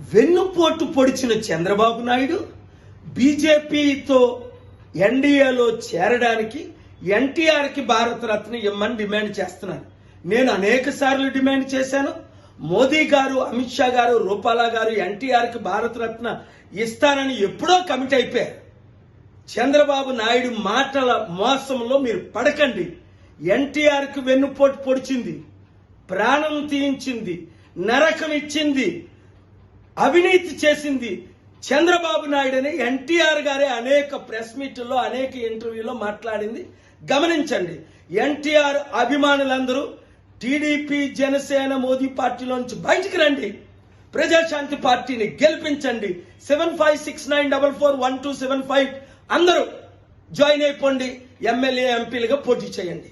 వెన్నుపోటు పొడిచిన చంద్రబాబు నాయుడు బీజేపీతో ఎన్డీఏలో చేరడానికి ఎన్టీఆర్కి భారతరత్న ఇమ్మని డిమాండ్ చేస్తున్నాను నేను అనేక సార్లు డిమాండ్ చేశాను. మోదీ గారు అమిత్ షా గారు రూపాలా గారు ఎన్టీఆర్కి భారతరత్న ఇస్తానని ఎప్పుడో కమిట్ అయిపోయారు. చంద్రబాబు నాయుడు మాటల మోసంలో మీరు పడకండి. ఎన్టీఆర్కి వెన్నుపోటు పొడిచింది ప్రాణం తీయించింది నరకం ఇచ్చింది అవినీతి చేసింది చంద్రబాబు నాయుడు అని ఎన్టీఆర్ గారే అనేక ప్రెస్ మీట్లో అనేక ఇంటర్వ్యూలో మాట్లాడింది. గమనించండి ఎన్టీఆర్ అభిమానులందరూ టీడీపీ జనసేన మోదీ పార్టీలోంచి బయటికి రండి. ప్రజాశాంతి పార్టీని గెలిపించండి. Seven five six nine double four one two seven five అందరూ జాయిన్ అయిపోండి. ఎమ్మెల్యే ఎంపీలుగా పోటీ చేయండి.